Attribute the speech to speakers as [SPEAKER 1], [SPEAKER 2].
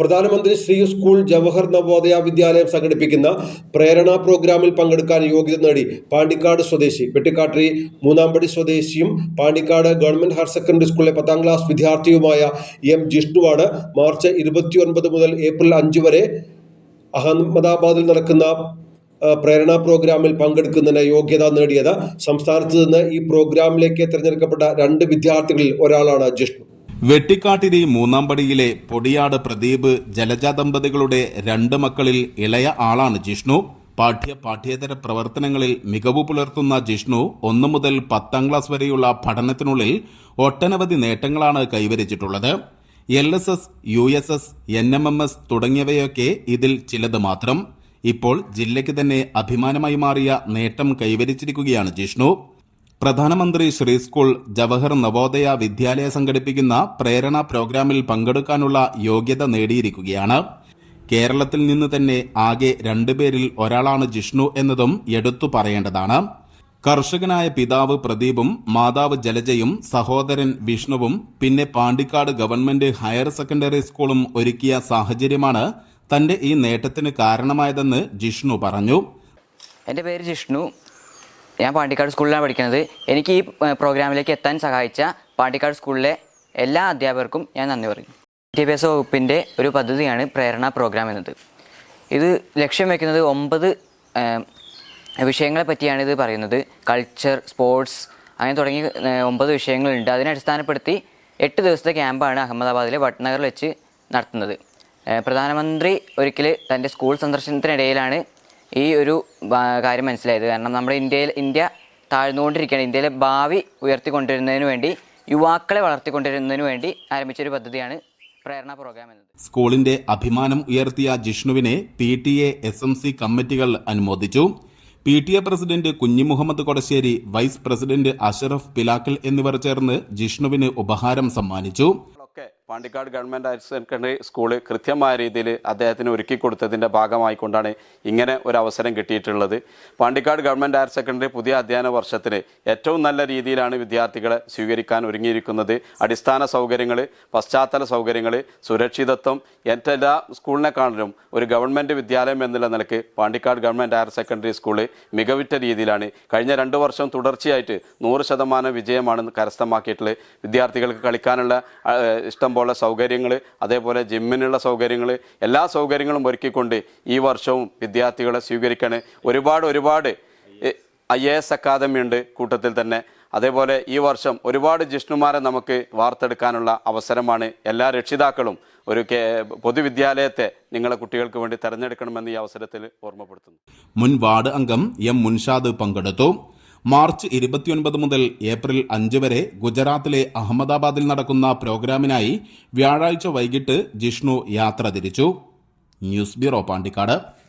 [SPEAKER 1] പ്രധാനമന്ത്രി ശ്രീ സ്കൂൾ ജവഹർ നവോദയ വിദ്യാലയം സംഘടിപ്പിക്കുന്ന പ്രേരണ പ്രോഗ്രാമിൽ പങ്കെടുക്കാൻ യോഗ്യത നേടി പാണ്ടിക്കാട് സ്വദേശി വെട്ടിക്കാട്ടിരി മൂന്നാംപടി സ്വദേശിയും പാണ്ടിക്കാട് ഗവൺമെന്റ് ഹയർ സെക്കൻഡറി സ്കൂളിലെ പത്താം ക്ലാസ് വിദ്യാർത്ഥിയുമായ എം ജിഷ്ണുവാണ് മാർച്ച് ഇരുപത്തിയൊൻപത് മുതൽ ഏപ്രിൽ അഞ്ച് വരെ അഹമ്മദാബാദിൽ നടക്കുന്ന പ്രേരണ പ്രോഗ്രാമിൽ പങ്കെടുക്കുന്നതിന് യോഗ്യത നേടിയത് സംസ്ഥാനത്ത് നിന്ന് ഈ പ്രോഗ്രാമിലേക്ക് തിരഞ്ഞെടുക്കപ്പെട്ട രണ്ട് വിദ്യാർത്ഥികളിൽ ഒരാളാണ് ജിഷ്ണു.
[SPEAKER 2] വെട്ടിക്കാട്ടിരി മൂന്നാം പടിയിലെ പൊടിയാട് പ്രദീപ് ജലജ ദമ്പതികളുടെ രണ്ട് മക്കളിൽ ഇളയ ആളാണ് ജിഷ്ണു. പാഠ്യ പാഠ്യേതര പ്രവർത്തനങ്ങളിൽ മികവ് പുലർത്തുന്ന ജിഷ്ണു ഒന്നു മുതൽ പത്താം ക്ലാസ് വരെയുള്ള പഠനത്തിനുള്ളിൽ ഒട്ടനവധി നേട്ടങ്ങളാണ് കൈവരിച്ചിട്ടുള്ളത്. L S S U S S N M M S തുടങ്ങിയവയൊക്കെ ഇതിൽ ചിലത് മാത്രം. ഇപ്പോൾ ജില്ലയ്ക്ക് തന്നെ അഭിമാനമായി മാറിയ നേട്ടം കൈവരിച്ചിരിക്കുകയാണ് ജിഷ്ണു. പ്രധാനമന്ത്രി ശ്രീ സ്കൂൾ ജവഹർ നവോദയ വിദ്യാലയ സംഘടിപ്പിക്കുന്ന പ്രേരണ പ്രോഗ്രാമിൽ പങ്കെടുക്കാനുള്ള യോഗ്യത നേടിയിരിക്കുകയാണ്. കേരളത്തിൽ നിന്ന് തന്നെ ആകെ രണ്ടുപേരിൽ ഒരാളാണ് ജിഷ്ണു എന്നതും എടുത്തു പറയേണ്ടതാണ്. കർഷകനായ പിതാവ് പ്രദീപും മാതാവ് ജലജയും സഹോദരൻ വിഷ്ണുവും പിന്നെ പാണ്ടിക്കാട് ഗവൺമെന്റ് ഹയർ സെക്കൻഡറി സ്കൂളും ഒരുക്കിയ സാഹചര്യമാണ് തന്റെ ഈ നേട്ടത്തിന് കാരണമായതെന്ന് ജിഷ്ണു പറഞ്ഞു.
[SPEAKER 3] എന്റെ പേര് ജിഷ്ണു. ഞാൻ പാണ്ടിക്കാട് സ്കൂളിലാണ് പഠിക്കുന്നത്. എനിക്ക് ഈ പ്രോഗ്രാമിലേക്ക് എത്താൻ സഹായിച്ച പാണ്ടിക്കാട് സ്കൂളിലെ എല്ലാ അധ്യാപകർക്കും ഞാൻ നന്ദി പറയും വിദ്യാഭ്യാസ വകുപ്പിന്റെ ഒരു പദ്ധതിയാണ് പ്രേരണ പ്രോഗ്രാം എന്നത്. ഇത് ലക്ഷ്യം വയ്ക്കുന്നത് ഒമ്പത് വിഷയങ്ങളെ പറ്റിയാണ് ഇത് പറയുന്നത്. കൾച്ചർ സ്പോർട്സ് അങ്ങനെ തുടങ്ങി ഒമ്പത് വിഷയങ്ങളുണ്ട്. അതിനെ അടിസ്ഥാനപ്പെടുത്തി എട്ട് ദിവസത്തെ ക്യാമ്പാണ് അഹമ്മദാബാദിലെ വട്ട്നഗറിൽ വെച്ച് നടത്തുന്നത്. പ്രധാനമന്ത്രി ഒരിക്കൽ തന്റെ സ്കൂൾ സന്ദർശനത്തിനിടയിലാണ് ഈ ഒരു കാര്യം മനസ്സിലായത്. കാരണം നമ്മുടെ ഇന്ത്യയിൽ ഇന്ത്യ താഴ്ന്നുകൊണ്ടിരിക്കുകയാണ്. ഇന്ത്യയിലെ ഭാവി ഉയർത്തിക്കൊണ്ടിരുന്നതിന് വേണ്ടി യുവാക്കളെ വളർത്തിക്കൊണ്ടിരുന്നതിന് വേണ്ടി ആരംഭിച്ച ഒരു പദ്ധതിയാണ് പ്രേരണ പ്രോഗ്രാം എന്നത്.
[SPEAKER 2] സ്കൂളിന്റെ അഭിമാനം ഉയർത്തിയ ജിഷ്ണുവിനെ P T A S M C കമ്മിറ്റികൾ അനുമോദിച്ചു. P T A president Kunhimuhammed Kodasseri vice president Ashraf Pilakkal എന്നിവർ ചേർന്ന് ജിഷ്ണുവിന് ഉപഹാരം സമ്മാനിച്ചു.
[SPEAKER 4] Pandikkad government higher secondary school കൃത്യമായ രീതിയിൽ അദ്ദേഹത്തിന് ഒരുക്കി കൊടുത്തതിന്റെ ഭാഗമായിക്കൊണ്ടാണ് ഇങ്ങനെ ഒരു അവസരം കിട്ടിയിട്ടുള്ളത്. പാണ്ടിക്കാട് ഗവൺമെന്റ് ഹയർ സെക്കൻഡറി പുതിയ അധ്യയന വർഷത്തിന് ഏറ്റവും നല്ല രീതിയിലാണ് വിദ്യാർത്ഥികളെ സ്വീകരിക്കാൻ ഒരുങ്ങിയിരിക്കുന്നത്. അടിസ്ഥാന സൗകര്യങ്ങൾ പശ്ചാത്തല സൗകര്യങ്ങൾ സുരക്ഷിതത്വം എല്ലാ സ്കൂളിനെക്കാളിലും ഒരു ഗവൺമെന്റ് വിദ്യാലയം എന്നുള്ള നിലയ്ക്ക് Pandikkad government higher secondary school മികവിറ്റ രീതിയിലാണ് കഴിഞ്ഞ രണ്ട് വർഷം തുടർച്ചയായിട്ട് നൂറ് ശതമാനം വിജയമാണ് കരസ്ഥമാക്കിയിട്ടുള്ളത്. വിദ്യാർത്ഥികൾക്ക് കളിക്കാനുള്ള ഇഷ്ടം പോലെ സൗകര്യങ്ങൾ അതേപോലെ ജിമ്മിനുള്ള സൗകര്യങ്ങൾ എല്ലാ സൗകര്യങ്ങളും ഒരുക്കിക്കൊണ്ട് ഈ വർഷവും വിദ്യാർത്ഥികളെ സ്വീകരിക്കാൻ ഒരുപാട് ഒരുപാട് ഐ എ എസ് അക്കാദമി ഉണ്ട് കൂട്ടത്തിൽ തന്നെ. അതേപോലെ ഈ വർഷം ഒരുപാട് ജിഷ്ണുമാരെ നമുക്ക് വാർത്തെടുക്കാനുള്ള അവസരമാണ് എല്ലാ രക്ഷിതാക്കളും ഒരു പൊതുവിദ്യാലയത്തെ നിങ്ങളെ കുട്ടികൾക്ക് വേണ്ടി തെരഞ്ഞെടുക്കണമെന്ന് ഈ അവസരത്തിൽ ഓർമ്മപ്പെടുത്തുന്നു.
[SPEAKER 2] മുൻ വാർഡ് അംഗം എം മുൻഷാദ് പങ്കെടുത്തു. മാർച്ച് ഇരുപത്തിയൊൻപത് മുതൽ ഏപ്രിൽ അഞ്ച് വരെ ഗുജറാത്തിലെ അഹമ്മദാബാദിൽ നടക്കുന്ന പ്രോഗ്രാമിനായി വ്യാഴാഴ്ച വൈകിട്ട് ജിഷ്ണു യാത്ര തിരിച്ചു. News bureau Pandikkad.